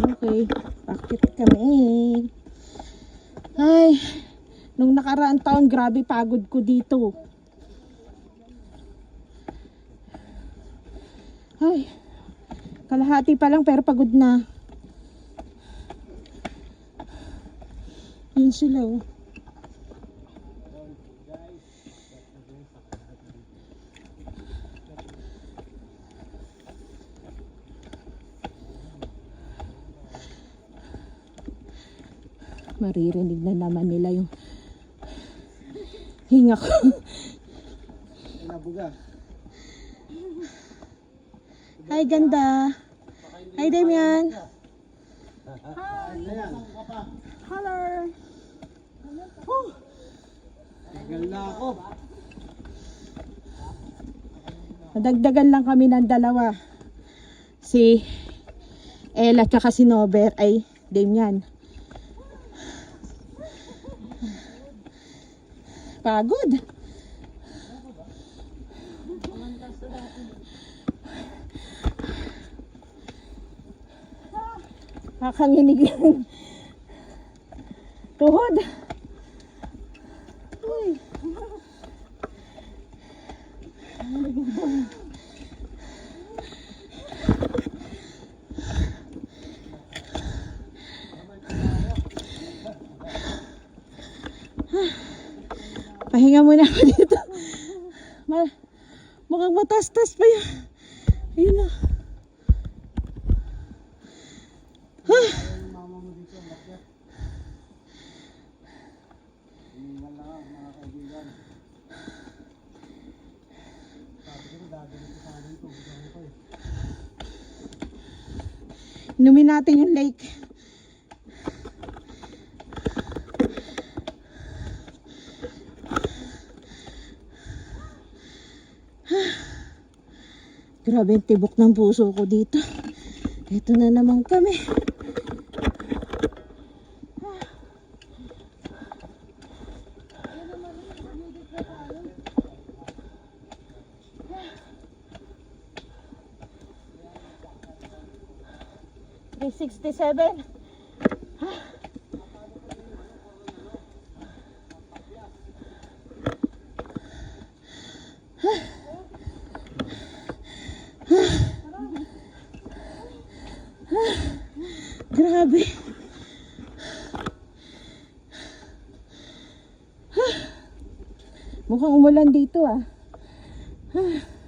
Okay, bakit kami? Ay, nung nakaraang taon, grabe pagod ko dito. Ay, kalahati pa lang pero pagod na. Yun sila oh. Maririnig na naman nila yung hinga ko. Hi, ganda. Hi, Damian. Ayan. Hello. Tagal na ako. Nadagdagan lang kami ng dalawa. Si Ella at si Nober ay Damian. Pagod. Nakanginig yung tuhod. Uy. Pahinga muna ako dito. Ma mukhang matastas pa yun. Ayun na. Mama mo dito, bakit? Iniwan lang ako, mga kaibigan. Sabi ko, dadali ko sa amin ito. Gusto ko eh. Inumin natin yung lake. Grabe tibok ng puso ko dito. Ito na naman kami. Three sixty-seven. Grabe. Mukhang umulan dito ah.